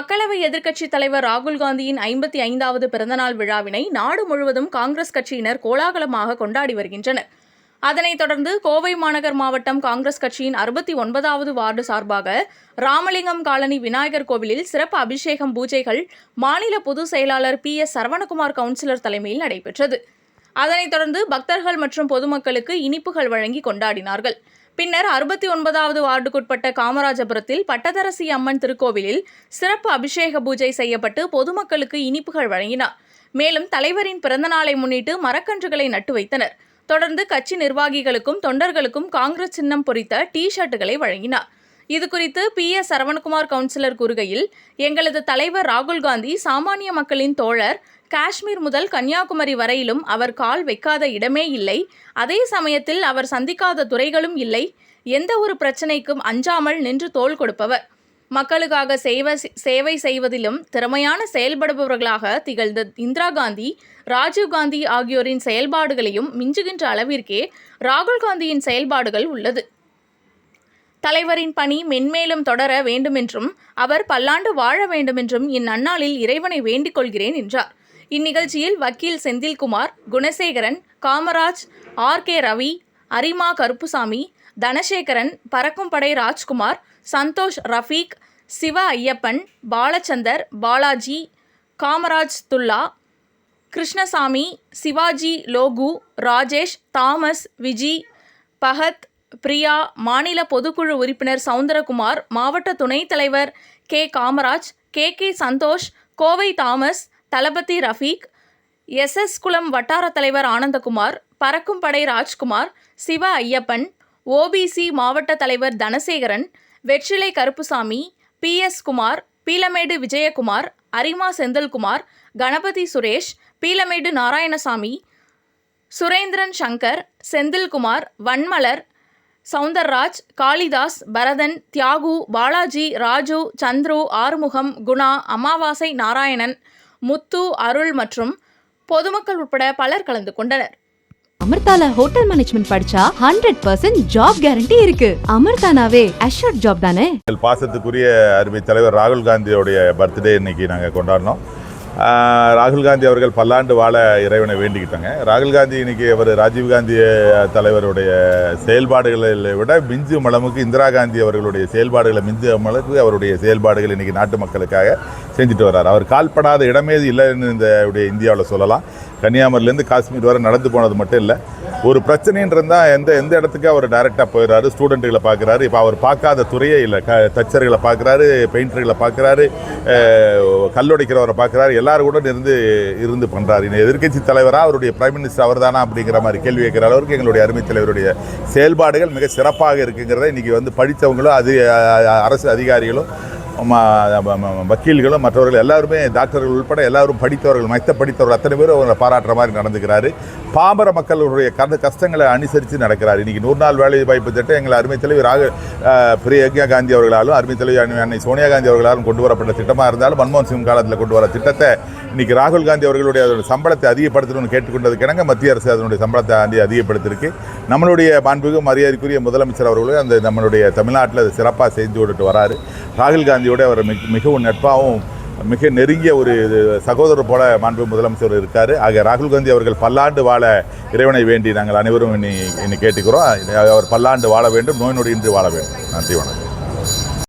மக்களவை எதிர்க்கட்சித் தலைவர் ராகுல் காந்தியின் ஐம்பத்தி ஐந்தாவது பிறந்தநாள் விழாவினை நாடு முழுவதும் காங்கிரஸ் கட்சியினர் கோலாகலமாக கொண்டாடி வருகின்றனர். அதனைத் தொடர்ந்து கோவை மாநகர் மாவட்டம் காங்கிரஸ் கட்சியின் அறுபத்தி ஒன்பதாவது வார்டு சார்பாக ராமலிங்கம் காலனி விநாயகர் கோவிலில் சிறப்பு அபிஷேகம் பூஜைகள் மாநில பொதுச் செயலாளர் பி. எஸ். சரவணகுமார் கவுன்சிலர் தலைமையில் நடைபெற்றது. அதனைத் தொடர்ந்து பக்தர்கள் மற்றும் பொதுமக்களுக்கு இனிப்புகள் வழங்கி கொண்டாடினார்கள். பின்னர் அறுபத்தி ஒன்பதாவது வார்டுக்குட்பட்ட காமராஜபுரத்தில் பட்டதரசி அம்மன் திருக்கோவிலில் சிறப்பு அபிஷேக பூஜை செய்யப்பட்டு பொதுமக்களுக்கு இனிப்புகள் வழங்கினார். மேலும் தலைவரின் பிறந்தநாளை முன்னிட்டு மரக்கன்றுகளை நட்டு வைத்தனர். தொடர்ந்து கட்சி நிர்வாகிகளுக்கும் தொண்டர்களுக்கும் காங்கிரஸ் சின்னம் பொறித்த டி ஷர்ட்டுகளை வழங்கினார். இதுகுறித்து பி எஸ் சரவணகுமார் கவுன்சிலர் கூறுகையில் எங்களது தலைவர் ராகுல் காந்தி சாமானிய மக்களின் தோழர் காஷ்மீர் முதல் கன்னியாகுமரி வரையிலும் அவர் கால் வைக்காத இடமே இல்லை. அதே சமயத்தில் அவர் சந்திக்காத துறைகளும் இல்லை. எந்த ஒரு பிரச்சனைக்கும் அஞ்சாமல் நின்று தோள் கொடுப்பவர். மக்களுக்காக சேவை சேவை செய்வதிலும் திறமையான செயல்படுபவர்களாக திகழ்ந்த இந்திரா காந்தி ராஜீவ் காந்தி ஆகியோரின் செயல்பாடுகளையும் மிஞ்சுகின்ற அளவிற்கே ராகுல் காந்தியின் செயல்பாடுகள் உள்ளது. தலைவரின் பணி மென்மேலும் தொடர வேண்டுமென்றும் அவர் பல்லாண்டு வாழ வேண்டுமென்றும் இந்நன்னாளில் இறைவனை வேண்டிக் கொள்கிறேன் என்றார். இந்நிகழ்ச்சியில் வக்கீல் செந்தில்குமார் குணசேகரன் காமராஜ் ஆர். கே. ரவி அரிமா கருப்புசாமி தனசேகரன் பறக்கும்படை ராஜ்குமார் சந்தோஷ் ரஃபீக் சிவ ஐயப்பன் பாலச்சந்தர் பாலாஜி காமராஜ் துல்லா கிருஷ்ணசாமி சிவாஜி லோகு ராஜேஷ் தாமஸ் விஜி பகத் பிரியா மாநில பொதுக்குழு உறுப்பினர் சவுந்தரகுமார் மாவட்ட துணைத் தலைவர் K. Kamaraj K. K. Santhosh Kovai Thomas தளபதி ரஃபீக் எஸ்எஸ் குளம் வட்டார தலைவர் ஆனந்தகுமார் பறக்கும் படை ராஜ்குமார் சிவ ஐயப்பன் ஓபிசி மாவட்ட தலைவர் தனசேகரன் வெற்றிலை கருப்புசாமி பி. எஸ். குமார் பீலமேடு விஜயகுமார் அரிமா செந்தில்குமார் கணபதி சுரேஷ் பீலமேடு நாராயணசாமி சுரேந்திரன் சங்கர் செந்தில்குமார் வன்மலர் சவுந்தர்ராஜ் காளிதாஸ் பரதன் தியாகு பாலாஜி ராஜு சந்துரு ஆறுமுகம் குணா அமாவாசை நாராயணன் முத்து அருள் மற்றும் பொதுமக்கள் உட்பட பலர் கலந்து கொண்டனர். அமிர்தால ஹோட்டல் மேனேஜ்மெண்ட் படிச்சா ஹண்ட்ரட் பர்சன்ட் ஜாப் கேரண்டி இருக்கு. அமிர்தானாவே அஷூர்ட் ஜாப் தானே? எங்கள் பாசத்துக்குரிய அருமை தலைவர் ராகுல் காந்தியோடைய பர்த்டே இன்னைக்கு நாங்கள் கொண்டாடினோம். ராகுல் காந்தி அவர்கள் பல்லாண்டு வாழ இறைவனை வேண்டிக்கிட்டாங்க. ராகுல் காந்தி இன்னைக்கு அவர் ராஜீவ் காந்தி தலைவருடைய செயல்பாடுகளை விட மிஞ்சு மலமுக்கு இந்திரா காந்தி அவர்களுடைய செயல்பாடுகளை மிஞ்சு மலமுக்கு அவருடைய செயல்பாடுகள் இன்னைக்கு நாட்டு மக்களுக்காக செஞ்சுட்டு வர்றார். அவர் கால்படாத இடமே இல்லைன்னு இந்த இந்தியாவில் சொல்லலாம். கன்னியாகுமரிலேருந்து காஷ்மீர் வரை நடந்து போனது மட்டும் இல்லை. ஒரு பிரச்சனைன்னு இருந்தால் எந்த எந்த இடத்துக்கு அவர் டைரெக்டாக போயிடுறாரு ஸ்டூடெண்ட்டுகளை பார்க்குறாரு. இப்போ அவர் பார்க்காத துறையே இல்லை. க தச்சர்களை பார்க்குறாரு பெயிண்டர்களை பார்க்குறாரு கல்லுடைக்கிறவரை பார்க்குறாரு. எல்லாரும் கூட இருந்து இருந்து பண்ணுறாரு இந்த எதிர்க்கட்சி தலைவராக அவருடைய பிரைம் மினிஸ்டர் அவர் தானா அப்படிங்கிற மாதிரி கேள்வி கேட்குற அளவுக்கு எங்களுடைய அருமை தலைவருடைய செயல்பாடுகள் மிக சிறப்பாக இருக்குங்கிறத இன்றைக்கி வந்து படித்தவங்களும் அது அரசு அதிகாரிகளும் வக்கீல்களும் மற்றவர்கள் எல்லாருமே டாக்டர்கள் உட்பட எல்லாரும் படித்தவர்கள் மத்த படித்தவர்கள் அத்தனை பேரும் அவங்களை பாராட்டுற மாதிரி நடந்துக்கிறாரு. பாமர மக்களுடைய கந்த கஷ்டங்களை அனுசரித்து நடக்கிறார். இன்னைக்கு நூறு நாள் வேலை வாய்ப்பு திட்டம் எங்கள் அருமை தலைவர் ராகு அஹ், பிரியங்கா காந்தி அவர்களாலும் அருமை தலைவர் அன்னை- சோனியா காந்தி அவர்களாலும் கொண்டு வரப்பட்ட திட்டமாக இருந்தாலும் மன்மோகன் சிங் காலத்தில் கொண்டு வர திட்டத்தை இன்றைக்கி ராகுல் காந்தி அவர்களுடைய அதோட சம்பளத்தை அதிகப்படுத்தணும்னு கேட்டுக்கொண்டது இணங்க மத்திய அரசு அதனுடைய சம்பளத்தை ஆண்டி அதிகப்படுத்திருக்கு. நம்மளுடைய மாண்புக்கு மரியாதைக்குரிய முதலமைச்சர் அவர்களும் அந்த நம்மளுடைய தமிழ்நாட்டில் சிறப்பாக செஞ்சு விட்டுட்டு வராரு. ராகுல் காந்தியோட அவர் மிக மிகவும் நட்பாகவும் மிக நெருங்கிய ஒரு சகோதரர் போல மாண்பு முதலமைச்சர் இருக்கார். ஆக ராகுல் காந்தி அவர்கள் பல்லாண்டு வாழ இறைவனை வேண்டி நாங்கள் அனைவரும் இன்னி இன்னி கேட்டுக்கிறோம். அவர் பல்லாண்டு வாழ வேண்டும் நோய் நொடியின்றி வாழ வேண்டும். நன்றி வணக்கம்.